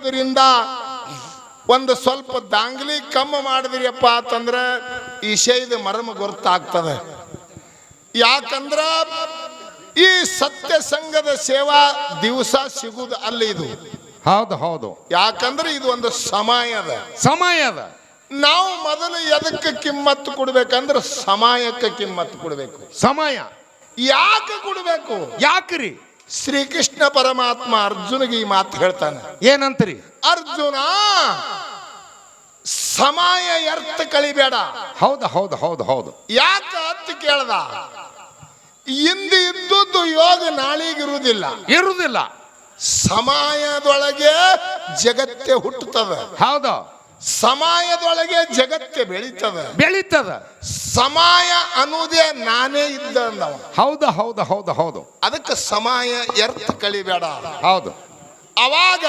ಇದರಿಂದ ಒಂದು ಸ್ವಲ್ಪ ದಾಂಗ್ಲಿ ಕಮ್ಮಿ ಮಾಡಿದ್ರಿಯಪ್ಪ ಅಂತಂದ್ರ ಶೈದ ಮರ್ಮ ಗೊತ್ತಾಗ್ತದೆ. ಯಾಕಂದ್ರ ಈ ಸತ್ಯ ಸಂಘದ ಸೇವಾ ದಿವಸ ಸಿಗುದು ಅಲ್ಲಿ ಇದು. ಹೌದು ಹೌದು. ಯಾಕಂದ್ರೆ ಇದು ಒಂದು ಸಮಯದ ಸಮಯ ಅದ. ನಾವು ಮೊದಲು ಎದಕ್ಕೆ ಕಿಮ್ಮತ್ತು ಕೊಡ್ಬೇಕಂದ್ರೆ ಸಮಯಕ್ಕೆ ಕಿಮ್ಮತ್ತು ಕೊಡ್ಬೇಕು. ಸಮಯ. ಯಾಕೆ ಕೊಡ್ಬೇಕು? ಯಾಕ್ರಿ? ಶ್ರೀಕೃಷ್ಣ ಪರಮಾತ್ಮ ಅರ್ಜುನಿಗೆ ಈ ಮಾತು ಹೇಳ್ತಾನೆ. ಏನಂತರಿ? ಅರ್ಜುನ ಸಮಯ ಎರ್ತ ಕಳಿಬೇಡ ಹೌದು ಹೌದು ಹೌದು ಹೌದು. ಯಾಕೆ ಅಂತ ಕೇಳ್ದ? ಇಂದು ಇದ್ದದ್ದು ಯೋಗ ನಾಳಿಗಿರುವುದಿಲ್ಲ ಇರುವುದಿಲ್ಲ. ಸಮಯದೊಳಗೆ ಜಗತ್ತೇ ಹುಟ್ಟುತ್ತದೆ. ಹೌದು. ಸಮಯದೊಳಗೆ ಜಗತ್ತೆ ಬೆಳೀತದ. ಬೆಳೀತದ. ಸಮಯ ಅನ್ನೋದೇ ನಾನೇ ಇದ್ದ ಅಂದವ. ಹೌದು ಹೌದು ಹೌದು ಹೌದು. ಅದಕ್ಕೆ ಸಮಯ ಎರ್ಥ ಕಳಿಬೇಡ ಹೌದು. ಅವಾಗ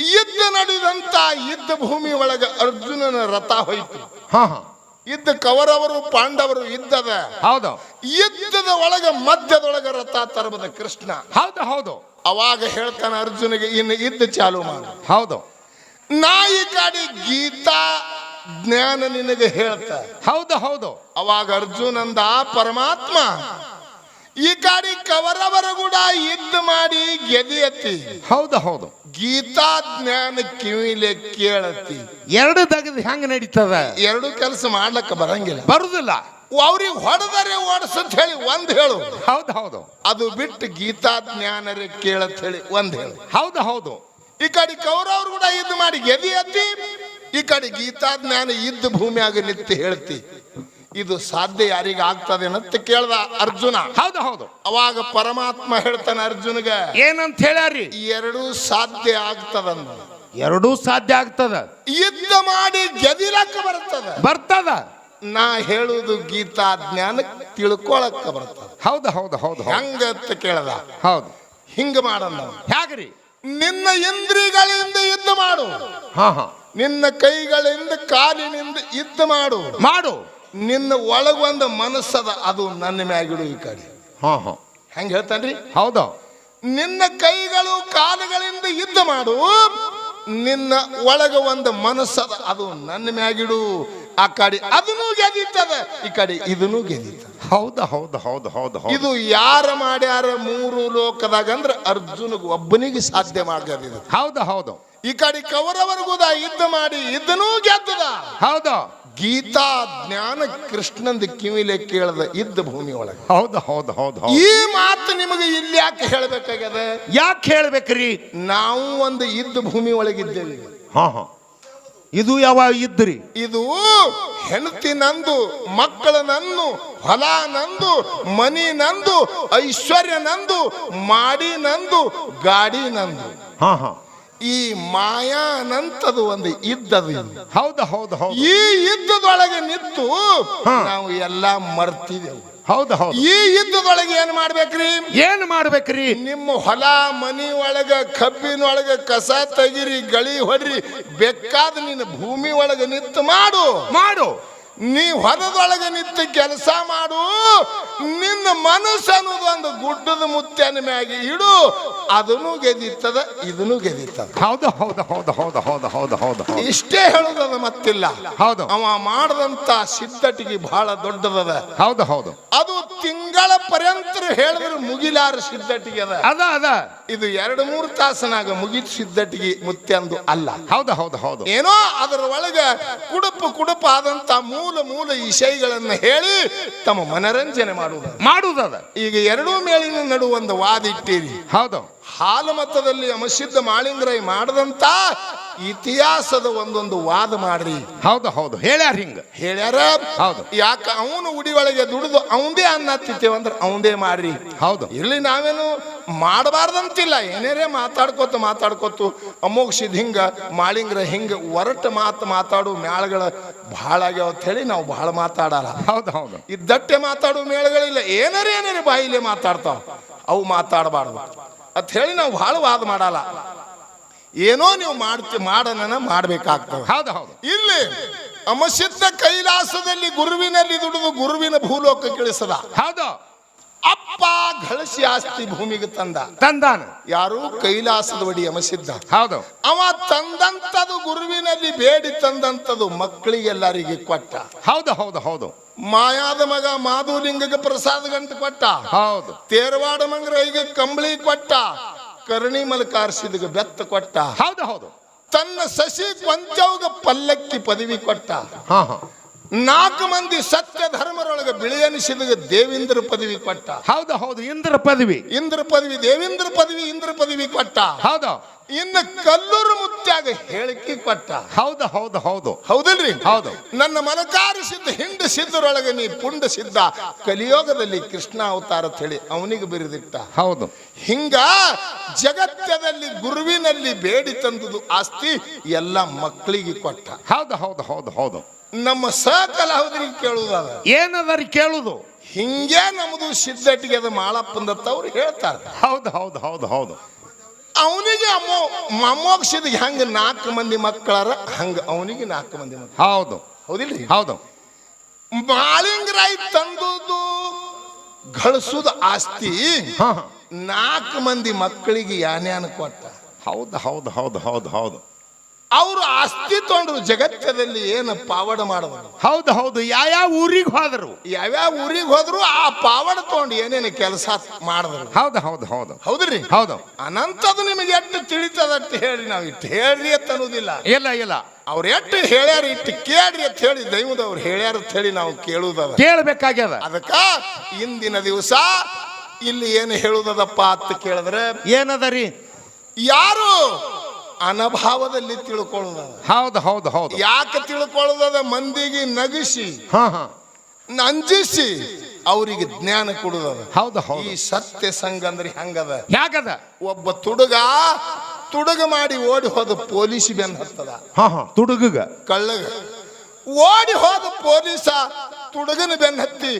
ಯುದ್ಧ ನಡೆದಂತ ಯುದ್ಧ ಭೂಮಿ ಒಳಗ ಅರ್ಜುನನ ರಥ ಹೋಯ್ತು. ಹಾ ಹಾ. ಯುದ್ಧ ಕವರವರು ಪಾಂಡವರು ಇದ್ದದ ಹೌದು. ಯುದ್ಧದ ಒಳಗ ಮಧ್ಯದೊಳಗ ರಥ ತರಬದ ಕೃಷ್ಣ. ಹೌದು ಹೌದು. ಅವಾಗ ಹೇಳ್ತಾನೆ ಅರ್ಜುನಿಗೆ ಇನ್ನು ಇದ್ದ ಚಾಲು ಮಾಡು. ಹೌದು. ನಾ ಈ ಕಾಡಿ ಗೀತಾ ಜ್ಞಾನ ನಿನಗೆ ಹೇಳ್ತ. ಹೌದು ಹೌದು. ಅವಾಗ ಅರ್ಜುನಂದ ಪರಮಾತ್ಮ ಈ ಕಾಡಿ ಕವರವರ ಕೂಡ ಇದ್ದ ಮಾಡಿ ಗೆದಿಯತಿ. ಹೌದು ಹೌದು. ಗೀತಾ ಜ್ಞಾನ ಕಿವಿಲೆ ಕೇಳತಿ. ಎರಡು ತೆಗೆದು ಹೆಂಗ್ ನಡೀತದ? ಎರಡು ಕೆಲಸ ಮಾಡ್ಲಕ್ಕ ಬರಂಗಿಲ್ಲ. ಬರುದಿಲ್ಲ. ಅವ್ರಿಗೆ ಹೊಡೆದರೆ ಓಡಿಸತ್ ಹೇಳಿ ಒಂದ್ ಹೇಳು. ಹೌದು ಹೌದು. ಅದು ಬಿಟ್ಟು ಗೀತಾ ಜ್ಞಾನರೇ ಕೇಳತ್ ಹೇಳಿ ಒಂದ್ ಹೇಳು. ಹೌದು ಹೌದು. ಈ ಕಡೆ ಕೌರವ್ರು ಕೂಡ ಯುದ್ಧ ಮಾಡಿ ಗೆದಿ ಎತ್ತಿ ಈ ಕಡೆ ಗೀತಾ ಜ್ಞಾನ ಇದ್ದ ಭೂಮಿಯಾಗ ನಿತ್ಯ ಹೇಳ್ತಿ ಇದು ಸಾಧ್ಯ ಯಾರಿಗ ಆಗ್ತದೆ ಅಂತ ಕೇಳ್ದ ಅರ್ಜುನ. ಹೌದು ಹೌದು. ಅವಾಗ ಪರಮಾತ್ಮ ಹೇಳ್ತಾನೆ ಅರ್ಜುನಗ ಏನಂತ ಹೇಳ್ಯಾರಿ ಎರಡೂ ಸಾಧ್ಯ ಆಗ್ತದಂದ. ಎರಡೂ ಸಾಧ್ಯ ಆಗ್ತದ? ಯುದ್ಧ ಮಾಡಿ ಗೆದಿಲಕ್ಕ ಬರ್ತದ. ಬರ್ತದ? ನಾ ಹೇಳುದು ಗೀತಾ ಜ್ಞಾನ ತಿಳ್ಕೊಳಕ್ಕ ಬರ್ತದ. ಹೌದು ಹೌದು ಹೌದು ಹಂಗ ಅಂತ ಕೇಳ್ದ? ಹೌದು. ಹಿಂಗ ಮಾಡಂದ ಹ್ಯಾಗ್ರಿ? ನಿನ್ನ ಇಂದ್ರಿಗಳಿಂದ ಯುದ್ಧ ಮಾಡು. ಹಾ ಹಾ. ನಿನ್ನ ಕೈಗಳಿಂದ ಕಾಲಿನಿಂದ ಯುದ್ಧ ಮಾಡು. ಮಾಡು. ನಿನ್ನ ಒಳಗೊಂದು ಮನಸ್ಸದ ಅದು ನನ್ನ ಮ್ಯಾಗಿಡು ಈ ಕಡೆ. ಹಾ ಹಾ. ಹೆಂಗ ಹೇಳ್ತಾನ್ರಿ? ಹೌದು? ನಿನ್ನ ಕೈಗಳು ಕಾಲುಗಳಿಂದ ಯುದ್ಧ ಮಾಡು. ನಿನ್ನ ಒಳಗ ಒಂದು ಮನಸ್ಸದ ಅದು ನನ್ನ ಮ್ಯಾಗಿಡು ಆ ಕಡೆ ಅದನ್ನು ಗೆದಿತ್ತದ ಈ ಕಡೆ ಇದನ್ನು ಗೆದೀತದ ಹೌದ ಹೌದು ಹೌದು ಹೌದು ಇದು ಯಾರ ಮಾಡ್ಯಾರ ಮೂರು ಲೋಕದಾಗ ಅಂದ್ರೆ ಅರ್ಜುನಗ ಒಬ್ಬನಿಗೆ ಸಾಧ್ಯ ಮಾಡ್ಯಾರ ಇದು ಹೌದು ಹೌದು. ಈ ಕಡೆ ಕೌರವರ್ಗುದ ಯುದ್ಧ ಮಾಡಿ ಇದನ್ನೂ ಗೆದ್ದದ. ಹೌದ. ಗೀತಾ ಜ್ಞಾನ ಕೃಷ್ಣಂದ ಕಿವಿಲೆ ಕೇಳದ ಇದ್ದ ಭೂಮಿ ಒಳಗೆ. ಹೌದು ಹೌದು ಹೌದು ಹೌದು. ಈ ಮಾತು ನಿಮಗೆ ಇಲ್ಲಿ ಯಾಕೆ ಹೇಳ್ಬೇಕಾಗ್ಯದ? ಯಾಕೆ ಹೇಳ್ಬೇಕ್ರಿ? ನಾವು ಒಂದು ಇದ್ದ ಭೂಮಿ ಒಳಗಿದ್ದೇವೆ. ಹಾ ಹಾ. ಇದು ಯಾವ ಇದ್ರಿ? ಇದು ಹೆಂಡತಿ ನಂದು ಮಕ್ಕಳ ನಂದು ಹೊಲ ನಂದು ಮನಿ ನಂದು ಐಶ್ವರ್ಯ ನಂದು ಮಾಡಿ ನಂದು ಗಾಡಿ ನಂದು. ಹಾ ಹಾ. ಈ ಮಾಯಾನಂತದು ಒಂದು ಇದ್ದದು ಹೌದಾ ಹೌದು ಹೌದು ಹೌದು. ಈ ಇದ್ದದೊಳಗೆ ನಿಂತು. ನಾವು ಎಲ್ಲ ಮರ್ತಿದೆವು. ಹೌದು ಹೌದು. ಈ ಯುದ್ಧದೊಳಗೆ ಏನ್ ಮಾಡ್ಬೇಕ್ರಿ? ಏನ್ ಮಾಡ್ಬೇಕ್ರಿ? ನಿಮ್ಮ ಹೊಲ ಮನಿ ಒಳಗ ಕಬ್ಬಿನೊಳಗ ಕಸ ತೆಗಿರಿ ಗಳಿ ಹೊಡ್ರಿ ಬೇಕಾದ ನಿನ್ನ ಭೂಮಿ ಒಳಗ ನಿಂತು ಮಾಡು. ಮಾಡು. ನೀ ಹೊರದೊಳಗೆ ನಿಂತು ಕೆಲಸ ಮಾಡು. ನಿನ್ನ ಮನಸ್ಸು ಒಂದು ಗುಡ್ಡದ ಮುತ್ತಿನ ಮ್ಯಾಗೆ ಇಡು. ಅದನ್ನು ಗೆದಿತ್ತದ ಇದನ್ನು ಗೆದಿತ್ತದ ಹೌದು ಹೌದು ಹೌದು ಹೌದು ಹೌದು ಹೌದು ಹೌದು ಇಷ್ಟೇ ಹೇಳುದ ಮತ್ತಿಲ್ಲ. ಹೌದು. ಅವ ಮಾಡದಂತ ಸಿದ್ಧಟಿಗೆ ಬಹಳ ದೊಡ್ಡದದ. ಹೌದು ಹೌದು. ಅದು ತಿಂಗಳ ಪರ್ಯಂತ ಹೇಳಿದ್ರೆ ಮುಗಿಲಾರ ಸಿದ್ಧಟಿಗೆ ಅದ. ಅದ ಅದ. ಇದು ಎರಡು ಮೂರು ತಾಸನಾಗ ಮುಗಿದ ಸಿದ್ಧಟಿಗೆ ಮುತ್ತೆ ಅಂದು ಅಲ್ಲ. ಹೌದು ಹೌದು ಹೌದು. ಏನೋ ಅದರ ಒಳಗೆ ಕುಡುಪು ಕುಡುಪು ಆದಂತ ಮೂರು ಮೂಲ ಮೂಲ ವಿಷಯಗಳನ್ನು ಹೇಳಿ ತಮ್ಮ ಮನರಂಜನೆ ಮಾಡುವುದು ಮಾಡುವುದದ. ಈಗ ಎರಡೂ ಮೇಲಿನ ನಡುವೆ ಒಂದು ವಾದ ಇಟ್ಟಿರಿ. ಹೌದು. ಹಾಲು ಮತದಲ್ಲಿ ಅಮಸಿದ್ಧ ಮಾಳಿಂಗ್ರೈ ಮಾಡದಂತ ಇತಿಹಾಸದ ಒಂದೊಂದು ವಾದ ಮಾಡ್ರಿ. ಹೌದು ಹೌದು. ಹೇಳ್ಯಾರ ಹಿಂಗ. ಹೇಳ್ಯಾರ? ಹೌದು. ಯಾಕ ಅವನು ಉಡಿ ಒಳಗೆ ದುಡಿದು ಅವಂದೇ ಅನ್ನ ತಿತ್ತೇವ ಅಂದ್ರೆ ಅವಂದೇ ಮಾಡ್ರಿ. ಹೌದು. ಇಲ್ಲಿ ನಾವೇನು ಮಾಡಬಾರ್ದಂತಿಲ್ಲ. ಏನೇರೇ ಮಾತಾಡ್ಕೊತ ಮಾತಾಡ್ಕೋತು ಅಮೋಕ್ಷಿದ್ ಹಿಂಗ ಮಾಳಿಂಗ್ರ ಹಿಂಗ ಒರಟ ಮಾತು ಮಾತಾಡು ಮ್ಯಾಳಗಳ ಭಾಳ ಆಗ್ಯಾವ ಅಂತ ಹೇಳಿ ನಾವು ಭಾಳ ಮಾತಾಡಲ್ಲ. ಹೌದು ಹೌದು. ಇದ್ದಟ್ಟೆ ಮಾತಾಡು ಮೇಳಗಳಿಲ್ಲ ಏನಾರೇ ಏನಾರೇ ಬಾಯಿಲೆ ಮಾತಾಡ್ತಾವ. ಅವು ಮಾತಾಡಬಾರ್ದು. ಅಂತ ಹೇಳಿ ನಾವು ಭಾಳ ವಾದ ಮಾಡಲ್ಲ. ಏನೋ ನೀವು ಮಾಡ್ತಿ ಮಾಡನ ಮಾಡಬೇಕಾಗ್ತದೆ. ಹೌದು ಹೌದು. ಇಲ್ಲಿ ಅಮಸಿದ್ಧ ಕೈಲಾಸದಲ್ಲಿ ಗುರುವಿನಲ್ಲಿ ದುಡಿದು ಗುರುವಿನ ಭೂಲೋಕ ಇಳಿಸದ ಹೌದು. ಅಪ್ಪ ಘಳಸಿ ಆಸ್ತಿ ಭೂಮಿಗೆ ತಂದ. ತಂದಾನ. ಯಾರು? ಕೈಲಾಸದ ಒಡಿ ಯಮಸಿದ್ದ ಹೌದು. ಅವ ತಂದಂತದು ಗುರುವಿನಲ್ಲಿ ಬೇಡಿ ತಂದಂತದು ಮಕ್ಕಳಿಗೆಲ್ಲರಿಗೆ ಕೊಟ್ಟ. ಹೌದು ಹೌದು ಹೌದು. ಮಾಯಾದ ಮಗ ಮಾಧುಲಿಂಗಕ್ಕೆ ಪ್ರಸಾದ ಗಂಟು ಕೊಟ್ಟ. ಹೌದು. ತೇರವಾಡ ಮಂಗರೈಗೆ ಕಂಬಳಿ ಕೊಟ್ಟ. ಕರ್ಣಿ ಮಲಕಾರ್ಸಿದ ಬೆತ್ತ ಕೊಟ್ಟ. ಹೌದು ಹೌದು. ತನ್ನ ಸಸಿ ಕೊಂಚವ್ಗ ಪಲ್ಲಕ್ಕಿ ಪದವಿ ಕೊಟ್ಟ. ಹಾ ಹಾ. ನಾಲ್ಕು ಮಂದಿ ಸತ್ಯ ಧರ್ಮರೊಳಗೆ ಬಿಳಿಯನಿಸಿದ ದೇವೇಂದ್ರ ಪದವಿ ಕೊಟ್ಟ. ಹೌದು ಹೌದು. ಇಂದ್ರ ಪದವಿ. ಇಂದ್ರ ಪದವಿ ದೇವೇಂದ್ರ ಪದವಿ ಇಂದ್ರ ಪದವಿ ಕೊಟ್ಟ. ಹೌದು. ಇನ್ನು ಕಲ್ಲೂರು ಮುತ್ಯಾಗ ಹೇಳಿಕೆ ಕೊಟ್ಟ. ಹೌದು ಹೌದು ಹೌದು. ಹೌದಲ್ರಿ? ಹೌದು. ನನ್ನ ಮನಕಾರ ಸಿದ್ಧ ಹಿಂಡ ಸಿದ್ಧರೊಳಗೆ ನೀ ಪುಂಡ ಸಿದ್ಧ. ಕಲಿಯೋಗದಲ್ಲಿ ಕೃಷ್ಣ ಅವತಾರ ಅಂತ ಹೇಳಿ ಅವನಿಗೆ ಬಿರಿದಿಟ್ಟ. ಹೌದು. ಹಿಂಗ ಜಗತ್ತದಲ್ಲಿ ಗುರುವಿನಲ್ಲಿ ಬೇಡಿ ತಂದುದು ಆಸ್ತಿ ಎಲ್ಲ ಮಕ್ಕಳಿಗೆ ಕೊಟ್ಟ. ಹೌದು ಹೌದು ಹೌದು ಹೌದು. ನಮ್ಮ ಸಕಲ ಹೌದ್ರಿ ಕೇಳುವುದಾದ ಏನದರಿ ಕೇಳುದು? ಹಿಂಗೆ ನಮ್ದು ಸಿದ್ಧಟಿಗೆ ಅದು ಮಾಳಪ್ಪಂದತ್ತ ಅವ್ರು ಹೇಳ್ತಾರೆ. ಹೌದು ಹೌದು ಹೌದು ಹೌದು. ಅವನಿಗೆ ಅಮ್ಮ ಮೊಮ್ಮೋಕ್ಷದ ಹೆಂಗ ನಾಲ್ಕು ಮಂದಿ ಮಕ್ಕಳಾರ ಹಂಗ ಅವನಿಗೆ ನಾಲ್ಕು ಮಂದಿ ಮಕ್ಕಳು ಹೌದು. ಹೌದಿಲ್ರಿ? ಹೌದು. ಮಾಳಿಂಗರಾಯ್ ತಂದದ್ದು ಗಳಿಸುದ ಆಸ್ತಿ. ನಾಲ್ಕು ಮಂದಿ ಮಕ್ಕಳಿಗೆ ಯಾನ್ಯಾನ ಕೊಟ್ಟ? ಹೌದು ಹೌದು ಹೌದು ಹೌದು ಹೌದು. ಅವರು ಆಸ್ತಿ ತೊಗೊಂಡ್ರು ಜಗತ್ತದಲ್ಲಿ ಏನು ಪಾವಡ ಮಾಡಿದ್ರು ಹೌದು ಹೌದು. ಯಾವ್ಯಾವ ಊರಿಗೆ ಹೋದ್ರು? ಯಾವ್ಯಾವ ಊರಿಗೆ ಹೋದ್ರು ಆ ಪಾವಡ ತಗೊಂಡು ಏನೇನು ಕೆಲಸ ಮಾಡಿದ್ರು? ಹೌದು ಹೌದು ಹೌದು. ಹೌದ್ರಿ? ಹೌದು. ಅನಂತದು ನಿಮಗೆ ಎಷ್ಟು ಅಂತ ಹೇಳಿ ನಾವು ಇಟ್ಟು ಹೇಳ್ರಿ ಅಂತ ಅನ್ನೋದಿಲ್ಲ. ಇಲ್ಲ ಇಲ್ಲ. ಅವ್ರು ಎಷ್ಟು ಹೇಳ್ಯಾರ ಇಟ್ಟು ಕೇಳ್ರಿ ಅಂತ ಹೇಳಿ ದೈವದವ್ರು ಹೇಳ್ಯಾರ ಅಂತ ಹೇಳಿ ನಾವು ಕೇಳುವುದದ ಕೇಳಬೇಕಾಗ್ಯದ. ಅದಕ್ಕ ಇಂದಿನ ದಿವಸ ಇಲ್ಲಿ ಏನು ಹೇಳುದದಪ್ಪ ಅಂತ ಕೇಳಿದ್ರೆ ಏನದರಿ ಯಾರು ಅನಭಾವದಲ್ಲಿ ತಿಳ್ಕೊಳ್ಳೋದ ಹೌದು ಹೌದು ಹೌದು. ಯಾಕೆ ತಿಳ್ಕೊಳ್ಳೋದ? ಮಂದಿಗೆ ನಗಿಸಿ ಹಾ ಹಾ. ನಂಜಿಸಿ ಅವರಿಗೆ ಜ್ಞಾನ ಕೊಡುದದ. ಹೌದು. ಈ ಸತ್ಯ ಸಂಘ ಅಂದ್ರೆ ಹೆಂಗದ? ಯಾಕದ? ಒಬ್ಬ ತುಡುಗ ತುಡುಗ ಮಾಡಿ ಓಡಿ ಹೋದ ಪೊಲೀಸ್ ಬೆನ್ ಹತ್ತದ. ಹಾ ಹಾ. ತುಡುಗಗ. ಕಳ್ಳಗ ಓಡಿ ಹೋದ ಪೊಲೀಸ ತುಡುಗನ ಬೆನ್ ಹತ್ತಿ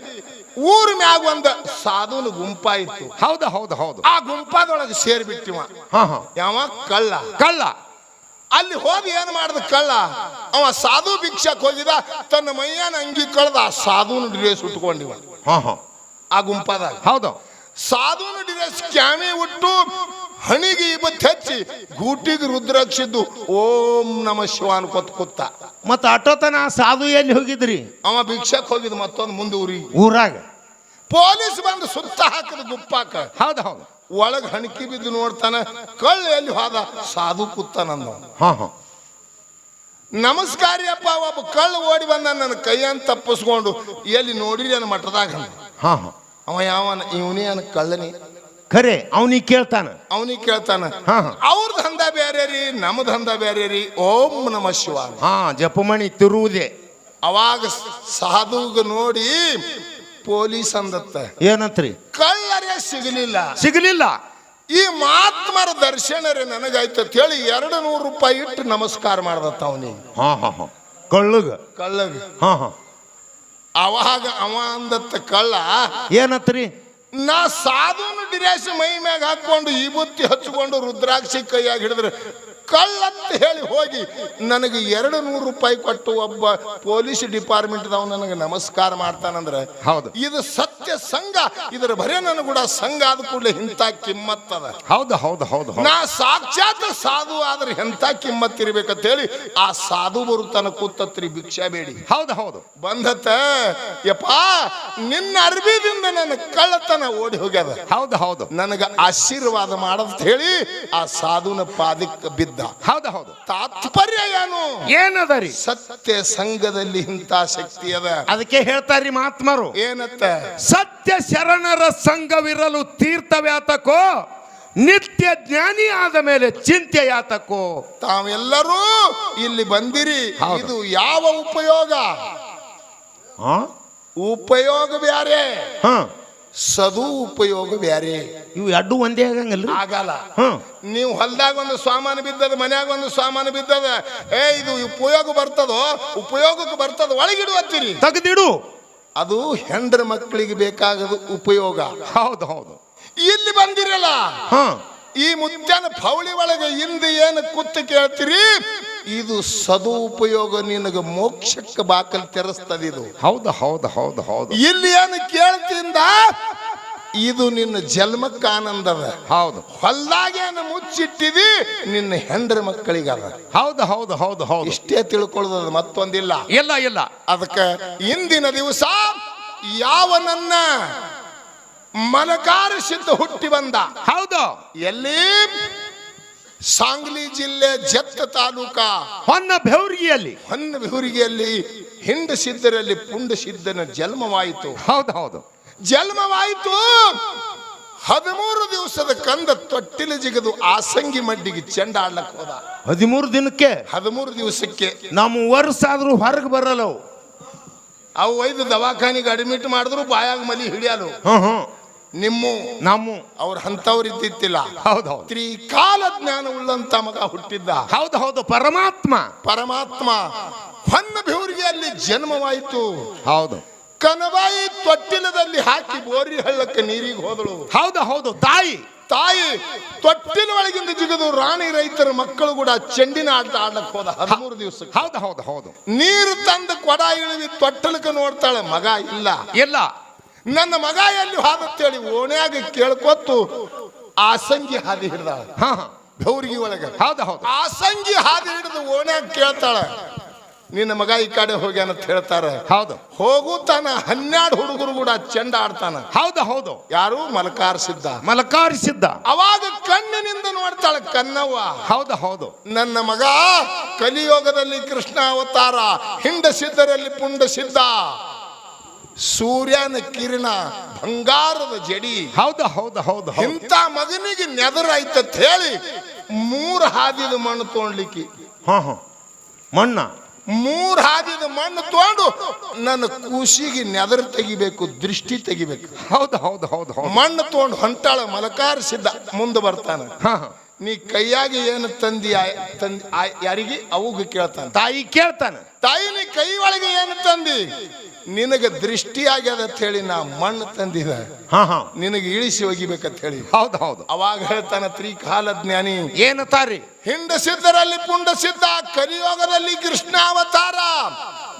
ಊರ ಮ್ಯಾಗ ಒಂದ ಸಾಧುನ ಗುಂಪಾಯಿತು ಹೌದು ಹೌದು ಹೌದು. ಆ ಗುಂಪಾದೊಳಗೆ ಸೇರ್ಬಿಟ್ಟಿವ. ಹಾ ಹಾ. ಯಾವ? ಕಳ್ಳ. ಕಳ್ಳ. ಅಲ್ಲಿ ಹೋಗಿ ಏನ್ ಮಾಡ್ದ ಕಳ್ಳ? ಅವ ಸಾಧು ಭಿಕ್ಷಕ್ ಹೋಗಿದ ತನ್ನ ಮೈಯನ ಅಂಗಿ ಕಳ್ದ ಆ ಸಾಧುನ ಡ್ರೆಸ್ ಉಟ್ಕೊಂಡಿವ. ಹಾ ಹಾ. ಆ ಗುಂಪಾದಾಗ. ಹೌದು. ಸಾಧುನ ಡ್ರೆಸ್ ಕ್ಯಾಮಿ ಉಟ್ಟು ಹಣಿಗೆ ಇವತ್ತು ಹೆಚ್ಚಿ ಗೂಟಿಗೆ ರುದ್ರಾಕ್ಷಿದ್ದು ಓಂ ನಮ ಶಿವ ಅನ್ಕೊತ್ ಕೂತ. ಮತ್ತ ಅಟೋತನ ಸಾಧು ಎಲ್ಲಿ ಹೋಗಿದ್ರಿ? ಅವ ಭಿಕ್ಷಕ್ ಹೋಗಿದ್ ಮತ್ತೊಂದು ಮುಂದೆ ಊರಿ ಊರಾಗ? ಪೊಲೀಸ್ ಬಂದು ಸುತ್ತ ಹಾಕಿದ ಗುಪ್ಪಾಕ. ಹೌದು ಹೌದು. ಒಳಗ್ ಹಣಕಿ ಬಿದ್ದು ನೋಡ್ತಾನ ಕಳ್ಳ ಎಲ್ಲಿ ಹೋದ? ಸಾಧು ಕೂತಾನಂದ ಹಾ ಹಾ. ನಮಸ್ಕಾರಿಯಪ್ಪ ಒಬ್ಬ ಕಳ್ಳ ಓಡಿ ಬಂದ ನನ್ನ ಕೈಯನ್ನು ತಪ್ಪಿಸ್ಕೊಂಡು ಎಲ್ಲಿ ನೋಡಿರಿ ನನ್ನ ಮಠದಾಗ. ಹಾ ಹಾ. ಅವ ಯಾವ ಇವನೇ ಅನ್ನ ಕಳ್ಳನಿ. ಖರೆ ಅವನಿಗೆ ಕೇಳ್ತಾನ. ಅವನಿಗೆ ಕೇಳ್ತಾನ. ಹಾ. ಅವ್ರ ದಂಧ ಬೇರೆ ರೀ ನಮ್ಮ ದಂಧ ಬೇರೆ ರೀ ಓಂ ನಮ ಶಿವ ಹಾ ಜಪಮಣಿ ತಿರುವುದೇ. ಅವಾಗ ಸಾಧುಗ ನೋಡಿ ಪೊಲೀಸ್ ಅಂದತ್ತ. ಏನಂತ್ರಿ? ಕಳ್ಳರೇ ಸಿಗಲಿಲ್ಲ. ಸಿಗಲಿಲ್ಲ. ಈ ಮಹಾತ್ಮರ ದರ್ಶನರೇ ನನಗಾಯ್ತು ಅಂತ ಹೇಳಿ ಎರಡು ನೂರು ರೂಪಾಯಿ ಇಟ್ಟು ನಮಸ್ಕಾರ ಮಾಡ್ದತ್ತ ಅವನಿಗೆ. ಹಾ ಹಾ ಹಾ. ಕಳ್ಳಗ. ಕಳ್ಳಗ. ಹಾ ಹಾ. ಅವಾಗ ಅವ ಅಂದತ್ತ ಕಳ್ಳ ಏನಂತ್ರಿ? ನಾ ಸಾಧುನ ಡಿರೇಸ್ ಮೈ ಮ್ಯಾಗ ಹಾಕೊಂಡು ಈ ಬುತ್ತಿ ಹಚ್ಕೊಂಡು ರುದ್ರಾಕ್ಷಿ ಕೈಯಾಗಿ ಹಿಡಿದ್ರೆ ಕಳ್ಳಂತ ಹೇಳಿ ಹೋಗಿ ನನಗೆ ಎರಡು ನೂರು ರೂಪಾಯಿ ಕೊಟ್ಟು ಒಬ್ಬ ಪೊಲೀಸ್ ಡಿಪಾರ್ಟ್ಮೆಂಟ್ದವ್ ನನಗೆ ನಮಸ್ಕಾರ ಮಾಡ್ತಾನಂದ್ರೆ ಹೌದು. ಇದು ಸತ್ಯ ಸಂಘ. ಇದರ ಬರೇ ನನಗೆ ಕೂಡ ಸಂಘ ಆದ ಕೂಡಲೇ ಇಂಥ ಕಿಮ್ಮತ್ತದ ಹೌದು ಹೌದು ಹೌದು ನಾ ಸಾಕ್ಷಾತ್ ಸಾಧು ಆದ್ರೆ ಎಂಥ ಕಿಮ್ಮತ್ ಇರ್ಬೇಕಂತ ಹೇಳಿ ಆ ಸಾಧು ಬರುತ್ತಾನ ಕೂತತ್ರಿ ಭಿಕ್ಷಾ ಬೇಡಿ. ಹೌದು ಹೌದು. ಬಂದತ್ತ ಯಪ್ಪ ನಿನ್ನ ಅರ್ಬಿದಿಂದ ನನ್ನ ಕಳ್ಳತನ ಓಡಿ ಹೋಗ್ಯದ. ಹೌದು ಹೌದು. ನನಗೆ ಆಶೀರ್ವಾದ ಮಾಡಂತ ಹೇಳಿ ಆ ಸಾಧುನ ಪಾದಕ್ಕೆ ಬಿದ್ದ ಹೌದು? ಹೌದು ತಾತ್ಪರ್ಯ ಏನು? ಏನದರಿ ಸತ್ಯ ಸಂಘದಲ್ಲಿ ಇಂಥ ಶಕ್ತಿ ಅದ. ಅದಕ್ಕೆ ಹೇಳ್ತಾರ್ರಿ ಮಹಾತ್ಮರು. ಏನತ್ತ? ಸತ್ಯ ಶರಣರ ಸಂಘವಿರಲು ತೀರ್ಥವ್ಯಾತಕೋ ನಿತ್ಯ ಜ್ಞಾನಿ ಆದ ಮೇಲೆ ಚಿಂತೆ ಯಾತಕೋ ತಾವೆಲ್ಲರೂ ಇಲ್ಲಿ ಬಂದಿರಿ. ಹೌದು. ಇದು ಯಾವ ಉಪಯೋಗ? ಹಾ ಉಪಯೋಗ ಬ್ಯಾರೆ. ಹಾ. ಸದು ಉಪಯೋಗ ಬ್ಯಾರೆ. ಇವು ಎರಡು ಒಂದೇ ಆಗಂಗಲ್ಲ ಆಗಲ್ಲ. ನೀವು ಹೊಲ್ದಾಗ ಒಂದು ಸಾಮಾನು ಬಿದ್ದದ ಮನ್ಯಾಗ ಒಂದು ಸಾಮಾನು ಬಿದ್ದದ ಏ ಇದು ಉಪಯೋಗ ಬರ್ತದೋ ಉಪಯೋಗಕ್ಕೆ ಬರ್ತದ ಅಂತೀರಿ ತೆಗೆದಿಡು. ಅದು ಹೆಂಡ್ರ ಮಕ್ಕಳಿಗೆ ಬೇಕಾಗದು ಉಪಯೋಗ. ಹೌದು ಹೌದು. ಇಲ್ಲಿ ಬಂದಿರಲ್ಲ. ಹ. ಈ ಮುತ್ಯನ ಫೌಳಿ ಒಳಗೆ ಹಿಂದೆ ಏನು ಕುತ್ತು ಕೇಳ್ತೀರಿ? ಇದು ಸದುಪಯೋಗ ನಿನಗೆ ಮೋಕ್ಷಕ್ಕೆ ಬಾಕಲ್ ತೆರೆಸ್ತದ ಇದು ಹೌದು ಹೌದು ಹೌದು ಹೌದು. ಇಲ್ಲಿ ಏನು ಕೇಳ್ತಿಂದ? ಇದು ನಿನ್ನ ಜನ್ಮಕ್ಕ ಆನಂದದ ಹೌದು ಹೊಲ್ದಾಗೇನು ಮುಚ್ಚಿಟ್ಟಿದಿ? ನಿನ್ನ ಹೆಂಡ್ರ ಮಕ್ಕಳಿಗದ ಹೌದು ಹೌದು ಹೌದು ಹೌದು. ಇಷ್ಟೇ ತಿಳ್ಕೊಳ್ಳೋದು ಮತ್ತೊಂದಿಲ್ಲ. ಇಲ್ಲ ಇಲ್ಲ. ಅದಕ್ಕೆ ಇಂದಿನ ದಿವಸ ಯಾವನನ್ನ ಮನಕಾರಿಸಿದ್ದು ಹುಟ್ಟಿ ಬಂದ? ಹೌದು. ಎಲ್ಲಿ? ಸಾಂಗ್ಲಿ ಜಿಲ್ಲೆ ಜತ್ತ ತಾಲೂಕ. ಹೊನ್ನ ಬೆವರಿಗೆಯಲ್ಲಿ. ಹೊನ್ನ ಬೆವರಿಗೆಯಲ್ಲಿ ಹಿಂಡ ಸಿದ್ಧರಲ್ಲಿ ಪುಂಡ ಸಿದ್ಧನ ಜನ್ಮವಾಯಿತು. ಹೌದು ಹೌದು. ಜನ್ಮವಾಯಿತು. ಹದಿಮೂರು ದಿವಸದ ಕಂದ ತೊಟ್ಟಿಲು ಜಿಗದು ಆಸಂಗಿ ಮಡ್ಡಿಗೆ ಚೆಂಡ ಆಡ್ಲಕ್ ಹೋದ. ಹದಿಮೂರು ದಿನಕ್ಕೆ? ಹದಿಮೂರು ದಿವಸಕ್ಕೆ. ನಮ್ಮ ವರ್ಷ ಆದ್ರೂ ಹೊರಗೆ ಬರಲ್ಲ ಅವು. ಅವು ಒಯ್ದು ದವಾಖಾನಿಗೆ ಅಡ್ಮಿಟ್ ಮಾಡಿದ್ರು ಬಾಯಾಗ ಮಲಿ ಹಿಡಿಯಲು. ಹ್ಮ್ ಹ್ಮ್. ನಿಮ್ಮ ನಮ್ಮ. ಅವ್ರ ಅಂತವ್ರು ಇದ್ದಿತ್ತಿಲ್ಲ. ಹೌದು ಹೌದು ತ್ರಿಕಾಲ ಜ್ಞಾನ ಉಳ್ಳಂತ ಮಗ ಹುಟ್ಟಿದ್ದ. ಹೌದು ಹೌದು ಪರಮಾತ್ಮ. ಪರಮಾತ್ಮ. ಹೊನ್ನ ಬೆವರಿಗೆಯಲ್ಲಿ ಜನ್ಮವಾಯಿತು. ಹೌದು. ಕನವಾಯಿ ತೊಟ್ಟಿಲದಲ್ಲಿ ಹಾಕಿ ಬೋರಿ ಹಳ್ಳಕ್ಕೆ ನೀರಿಗೆ ಹೋದಳು. ಹೌದು ಹೌದು ತಾಯಿ. ತಾಯಿ ತೊಟ್ಟಿನ ಒಳಗಿಂದ ಜಿಗಿದು ರಾಣಿ ರೈತರ ಮಕ್ಕಳು ಕೂಡ ಚೆಂಡಿನ ಆಟ ಆಡ್ಲಕ್ ಹೋದ ಹದಿಮೂರು ದಿವಸ ಹೌದು ಹೌದು ಹೌದು. ನೀರು ತಂದು ಕೊಡ ಇಳಿದು ತೊಟ್ಟಲಕ್ಕೆ ನೋಡ್ತಾಳೆ ಮಗ ಇಲ್ಲ. ಇಲ್ಲ. ನನ್ನ ಮಗ ಎಲ್ಲಿ ಹಾದತ್ತೇಳಿ ಓಣ್ಯಾಗ ಕೇಳ್ಕೊತ್ತು ಆಸಂಗಿ ಹಾದಿ ಹಿಡ್ದಾಳ. ಬೆವ್ರಿಗೆ ಒಳಗ ಹೌದು ಹೌದು. ಆಸಂಗಿ ಹಾದಿ ಹಿಡಿದು ಓಣ್ಯಾಗ ಕೇಳ್ತಾಳ ನಿನ್ನ ಮಗ ಈ ಕಡೆ ಹೋಗ್ಯಾನ ಅಂತ ಹೇಳ್ತಾರೆ. ಹೌದು. ಹೋಗುತ್ತಾನ ಹನ್ನೆರಡು ಹುಡುಗರು ಕೂಡ ಚೆಂಡ ಆಡ್ತಾನ ಹೌದು ಹೌದು. ಯಾರು? ಮಲಕಾರಿಸಿದ್ದ. ಮಲಕಾರಿಸಿದ್ದ. ಅವಾಗ ಕಣ್ಣಿನಿಂದ ನೋಡ್ತಾಳೆ ಕನ್ನವ್ವ. ಹೌದು ಹೌದು. ನನ್ನ ಮಗ ಕಲಿಯೋಗದಲ್ಲಿ ಕೃಷ್ಣ ಅವತಾರ ಹಿಂಡ ಸಿದ್ಧರಲ್ಲಿ ಪುಂಡ ಸಿದ್ಧ ಸೂರ್ಯನ ಕಿರಣ ಬಂಗಾರದ ಜಡಿ. ಹೌದು ಹೌದು ಹೌದು ಇಂಥ ಮಗನಿಗೆ ನೆದರಾಯ್ತಂತ ಹೇಳಿ ಮೂರು ಹಾದಿದ ಮಣ್ಣು ತೊಗೊಂಡ್ಲಿಕ್ಕೆ ಹಾ ಹಾ ಮಣ್ಣ. ಮೂರು ಹಾದಿದ ಮಣ್ಣು ತಗೊಂಡು ನನ್ನ ಕೂಸಿಗೆ ನೆದರ್ ತೆಗಿಬೇಕು ದೃಷ್ಟಿ ತೆಗಿಬೇಕು. ಹೌದು ಹೌದು ಹೌದು ಹೌದು. ಮಣ್ಣು ತಗೊಂಡು ಹೊಂಟಾಳ ಮಲಕಾರಿಸಿದ್ದ ಮುಂದೆ ಬರ್ತಾನೆ. ನೀ ಕೈಯಾಗಿ ಏನು ತಂದಿ ತಂದಿ ಯಾರಿಗೆ? ಅವಾಗ ಕೇಳ್ತಾನೆ. ತಾಯಿ ಕೇಳ್ತಾನೆ. ತಾಯಿ ನೀ ಕೈ ಒಳಗೆ ಏನು ತಂದಿ? ನಿನಗೆ ದೃಷ್ಟಿ ಆಗ್ಯದ ಅಂತ ಹೇಳಿ ನಾ ಮಣ್ಣು ತಂದಿದ. ಹಾ ಹಾ. ನಿನಗೆ ಇಳಿಸಿ ಒಗಿಬೇಕಂತ ಹೇಳಿ. ಹೌದು ಹೌದು. ಅವಾಗ ಹೇಳ್ತಾನ ತ್ರಿಕಾಲ ಜ್ಞಾನಿ. ಏನು ತಾರಿ? ಹಿಂಡ ಸಿದ್ಧರಲ್ಲಿ ಪುಂಡ ಸಿದ್ಧ ಕಲಿಯೋಗದಲ್ಲಿ ಕೃಷ್ಣ ಅವತಾರ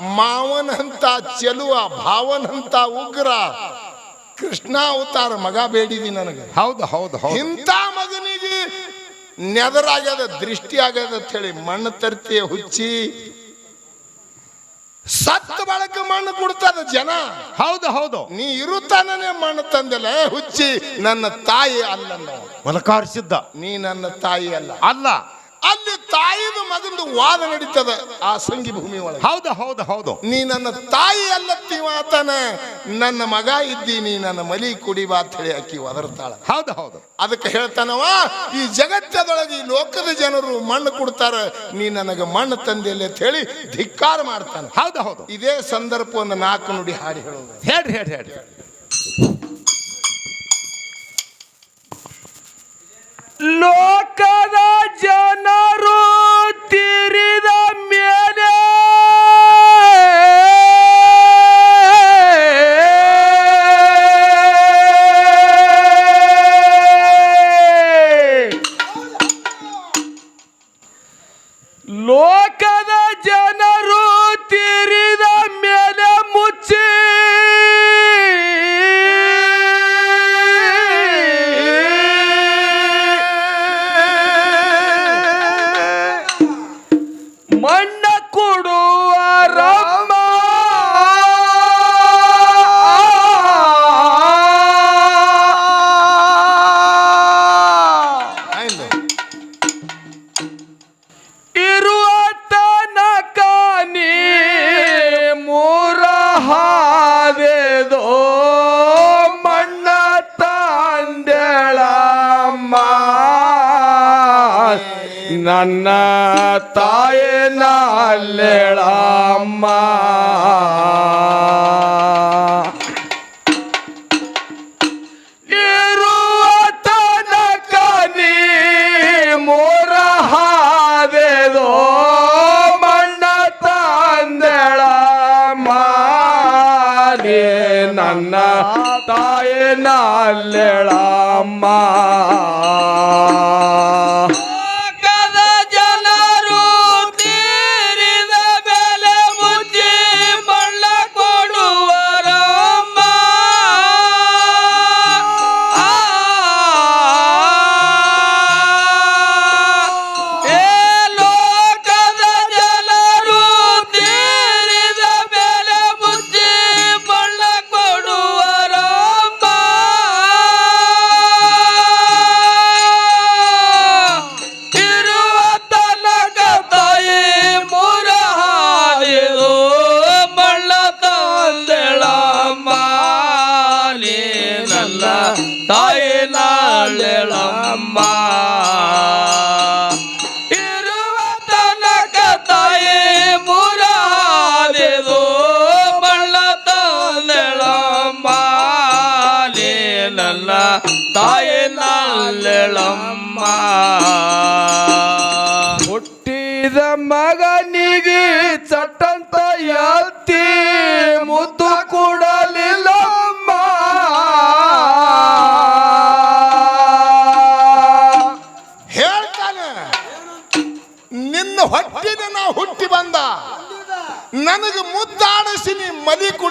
ಮಾವನಂತ ಚೆಲುವ ಭಾವನಂತ ಉಗ್ರ. ಕೃಷ್ಣ ಅವತಾರ ಮಗ ಬೇಡಿದಿ ನನಗೆ. ಹೌದು ಹೌದು ಹೌದು. ಇಂಥ ಮಗನಿಗೆ ನೆದರಾಗ್ಯದ ದೃಷ್ಟಿ ಆಗ್ಯದ ಅಂತ ಹೇಳಿ ಮಣ್ಣು ತರ್ತಿಯ ಹುಚ್ಚಿ. ಸತ್ತ ಬಳಕ ಮಣ್ಣು ಕೊಡ್ತದ ಜನ. ಹೌದು ಹೌದು. ನೀ ಇರುತ್ತಾನೇ ಮಣ್ಣು ತಂದಿಲ್ಲ ಹುಚ್ಚಿ ನನ್ನ ತಾಯಿ ಅಲ್ಲ. ಮಲಕಾರಿಸಿದ್ದ. ನೀ ನನ್ನ ತಾಯಿ ಅಲ್ಲ. ಅಲ್ಲ. ಅಲ್ಲಿ ತಾಯಿದು ಮಗಂದು ವಾದ ನಡೀತದ ಆ ಸಂಗಿ ಭೂಮಿ ಒಳಗೆ. ಹೌದು ಹೌದು ಹೌದು. ನೀ ನನ್ನ ತಾಯಿ ಅಲ್ಲತ್ತಿ ಮಾತನ ನನ್ನ ಮಗ ಇದ್ದಿ ನೀ ನನ್ನ ಮಲಿ ಕುಡಿಬಾ ಅಂತ ಹೇಳಿ ಅಕ್ಕಿ ಒದರ್ತಾಳ. ಹೌದು ಹೌದು. ಅದಕ್ಕೆ ಹೇಳ್ತಾನವ ಈ ಜಗತ್ತದೊಳಗೆ ಈ ಲೋಕದ ಜನರು ಮಣ್ಣು ಕೊಡ್ತಾರ ನೀ ನನಗೆ ಮಣ್ಣು ತಂದಿಲ್ಲ ಅಂತ ಹೇಳಿ ಧಿಕ್ಕಾರ ಮಾಡ್ತಾನೆ. ಹೌದು ಹೌದು. ಇದೇ ಸಂದರ್ಭ ಒಂದು ನಾಲ್ಕು ನುಡಿ ಹಾಡಿ ಹೇಳೋದು. ಹೇಳ್ರಿ ಹೇಳ್ರಿ ಹೇಳ್ರಿ. ಲೋಕದ ಜನರು ತಿರಿದ ಮೇಲೆ. ಲೋಕದ ಜನರು ತಾಯಿನಲ್ಲೆಳಮ್ಮ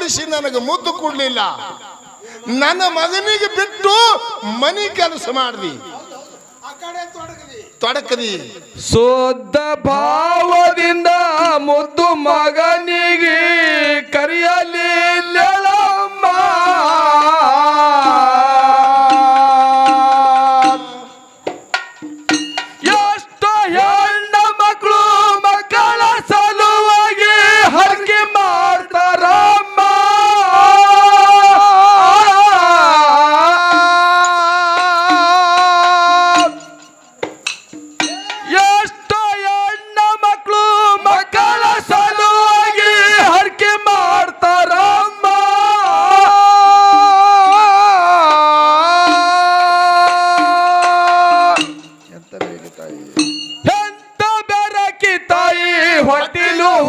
ಕೂಡಿಸಿ ನನಗೆ ಮುದ್ದು ಕೊಡ್ಲಿಲ್ಲ. ನನ್ನ ಮಗನಿಗೆ ಬಿಟ್ಟು ಮನಿ ಕೆಲಸ ಮಾಡ್ದಿ. ತೊಡಕದಿ. ಸೋದ ಭಾವದಿಂದ ಮುದ್ದು ಮಗನಿಗೆ ಕರಿಯಲಿ.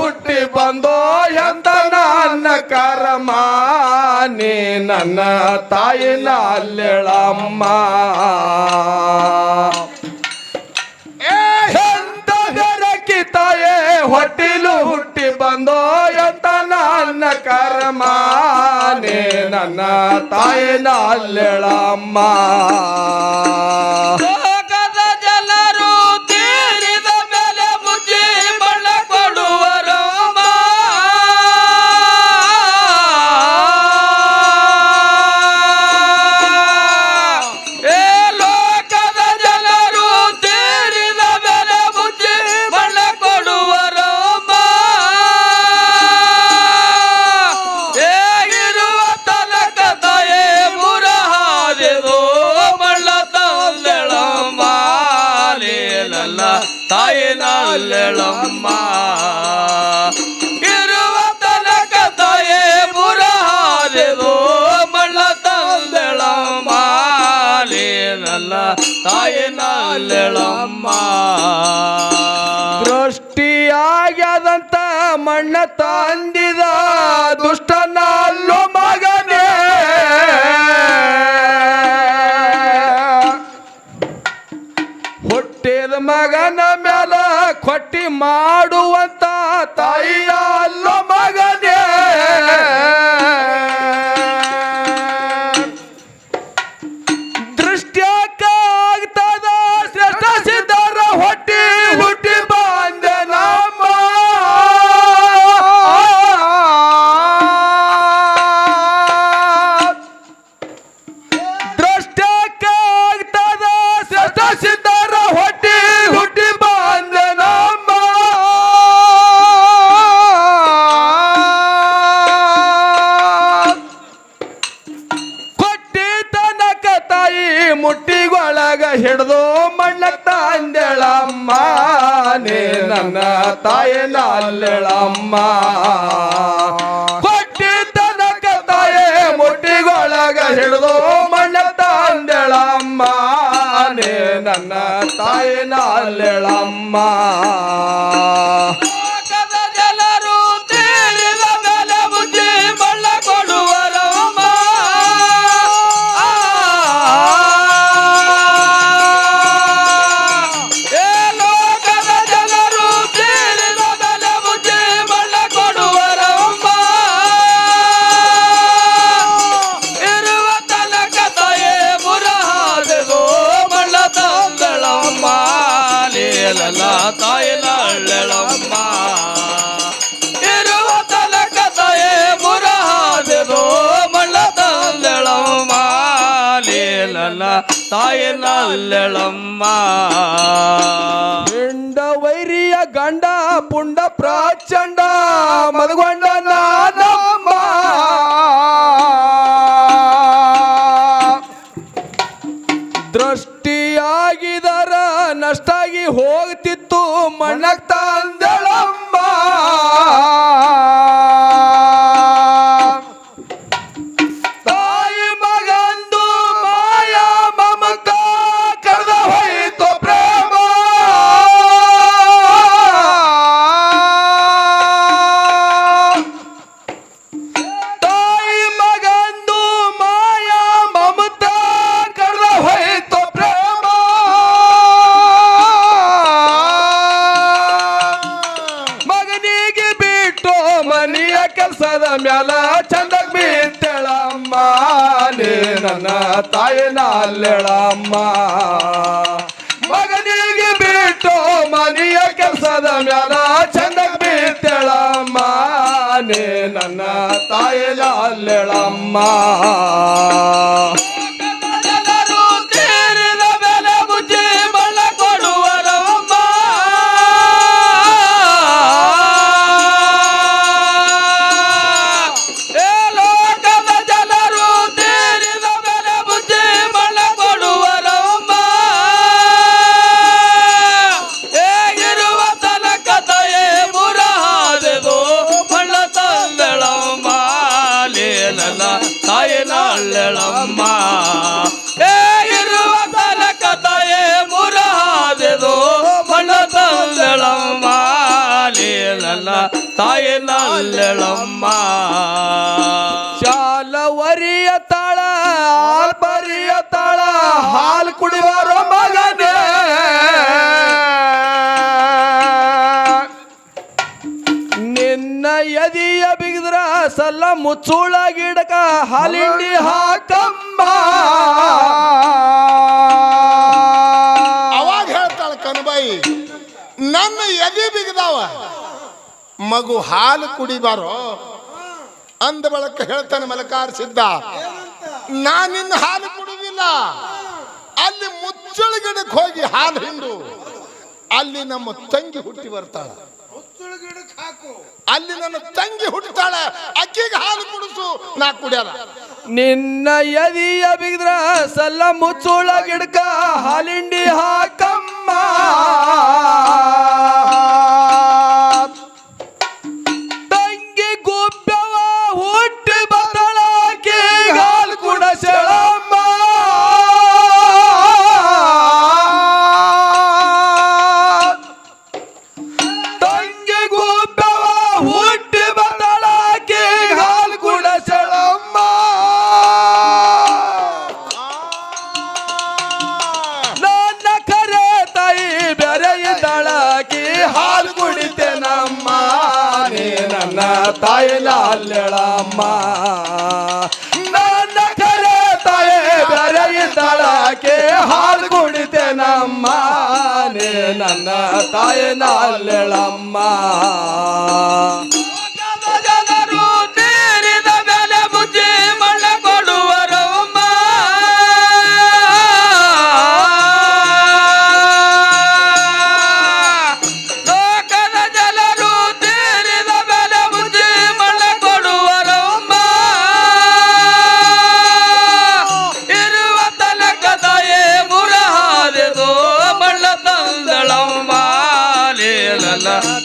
ಹುಟ್ಟಿ ಬಂದೋ ಎಂತ ನನ್ನ ಕರಮಾನಿ ನನ್ನ ತಾಯಿನ ಅಲ್ಲೆಳಮ್ಮ. ಎಂತ ಬೆರಕಿ ತಾಯೇ, ಹೊಟ್ಟಿಲು ಹುಟ್ಟಿ ಬಂದೋ ಎಂತ ನನ್ನ ಕರಮಾನಿ ನನ್ನ ತಾಯಿನ ಅಲ್ಲೆಳಮ್ಮ. ತಾಯಿ ನಲ್ಲೆಳಮ್ಮ ಇರುವ ತನಕ ತಾಯಿ ಬುರಹಾದೆವು ಮಳ್ಳ ತಂದೆಳಮ್ಮ. ಲೇನಲ್ಲ ತಾಯಿ ನಲ್ಲೆಳಮ್ಮ ಭ್ರಷ್ಟಿಯಾಗ್ಯದಂತ ಮಣ್ಣ ತಂದೆ ಮಾಡು ನನ್ನ ಎದೆ ಬಿಗದಾವ. ಮಗು ಹಾಲು ಕುಡಿಬಾರೋ? ಅಂದ ಬಳಕ ಹೇಳ್ತಾನೆ ಮಲಕಾರ ಸಿದ್ಧ. ನಾನಿನ್ನ ಹಾಲು ಕುಡಿದಿಲ್ಲ. ಅಲ್ಲಿ ಮುಚ್ಚಳ ಗಿಡಕ್ಕೆ ಹೋಗಿ ಹಾಲು ಹಿಂಡು. ಅಲ್ಲಿ ನಮ್ಮ ತಂಗಿ ಹುಟ್ಟಿ ಬರ್ತಾಳ. ಅಲ್ಲಿ ನನ್ನ ತಂಗಿ ಹುಟ್ಟುತ್ತಾಳೆ ಅಕ್ಕಿಗೆ ಹಾಲು ಕುಡಿಸು ನಾ ಕುಡಿಯಲ್ಲ ನಿನ್ನ ಎದಿಯ ಬಿದ್ರ ಸಲ್ಲ ಮುಚ್ಚುಳ ಗಿಡಕ ಹಾಲಿಂಡಿ ಹಾಕಮ್ಮ. ಅಲ್ಲೆಳಮ್ಮ ನನ್ನ ಕರೆ ತಾಯಿ ಬೆರೆ ಇದ್ದಳಾಕಿ ಹಾಲು ಕುಡಿತೆ ನಮ್ಮ. ನೀ ನನ್ನ ತಾಯಿ ಅಲ್ಲೆಳಮ್ಮ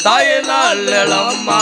தாயே நாள் அம்மா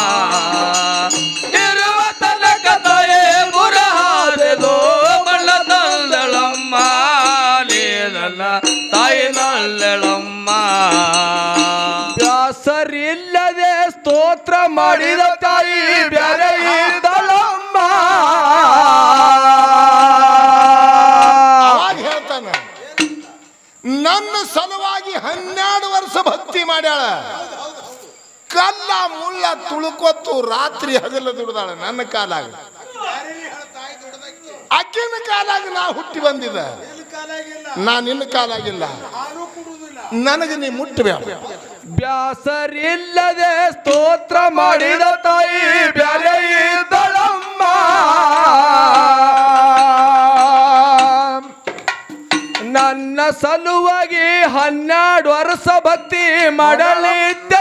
ತುಳುಕೊತ್ತು ರಾತ್ರಿ ಹಗಲ ದುಡ್ದಾಳ. ನನ್ನ ಕಾಲಾಗ. ಅಕ್ಕಿನ ಕಾಲಾಗ ನಾ ಹುಟ್ಟಿ ಬಂದಿದ್ದ. ನಾ ನಿನ್ನ ಕಾಲಾಗಿಲ್ಲ. ನನಗೆ ನೀ ಮುಟ್ಟಬೇಡ. ಬ್ಯಾಸರಿಲ್ಲದೆ ಸ್ತೋತ್ರ ಮಾಡಿದ ತಾಯಿ ಬ್ಯಾರೆ ಇದ್ದಳಮ್ಮ. ನನ್ನ ಸಲುವಾಗಿ ಹನ್ನೆರಡು ವರ್ಷ ಭಕ್ತಿ ಮಾಡಲಿದ್ದೇನೆ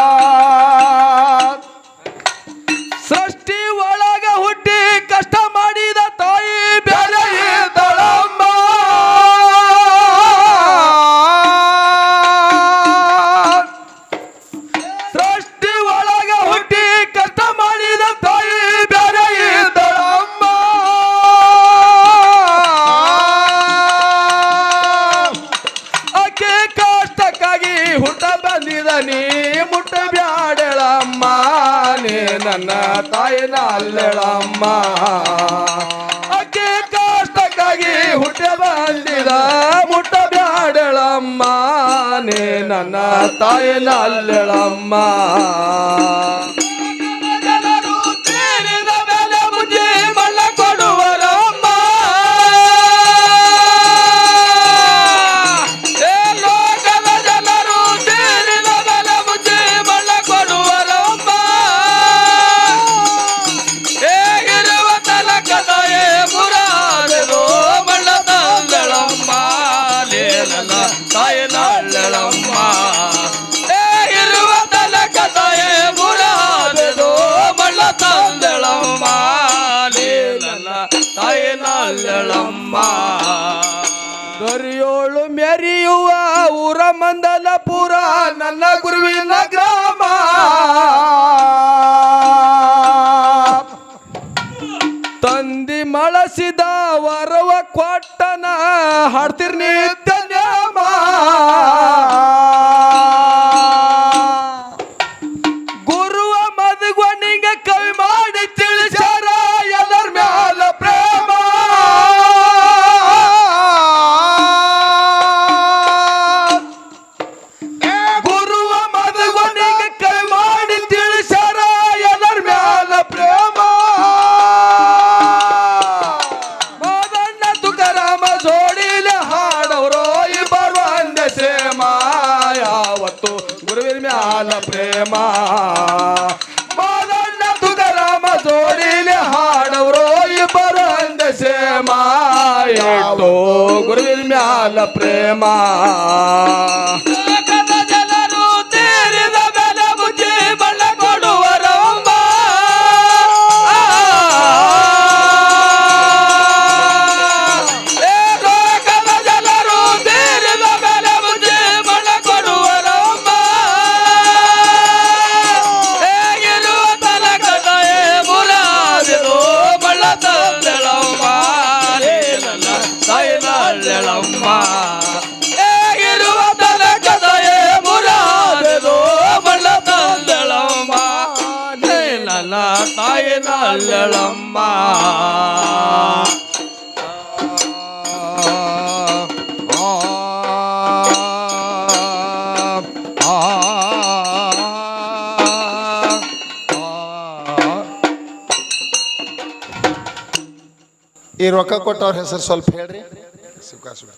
ನನ್ನ ತಾಯಿನ ಅಲ್ಲಳಮ್ಮ. ಅಕ್ಕಿ ಕಷ್ಟಕ್ಕಾಗಿ ಹುಟ್ಟ ಬಂದಿದ ಮುಟ್ಟ ಬ್ಯಾಡಳಮ್ಮ. ನೇ ನನ್ನ ತಾಯಿನ ಅಲ್ಲೆಳಮ್ಮ. ನನ್ನ ಗುರುವಿನ ಗ್ರಾಮ. ತಂದಿ ಮಳಸಿದ ವರವ ಕೊಟ್ಟನ ಹಾಡ್ತಿರ್ ನಿತ್ಯ ప్రేమ. ये रोका कोटर है सर सॉल्व फेड रे सुकासुका।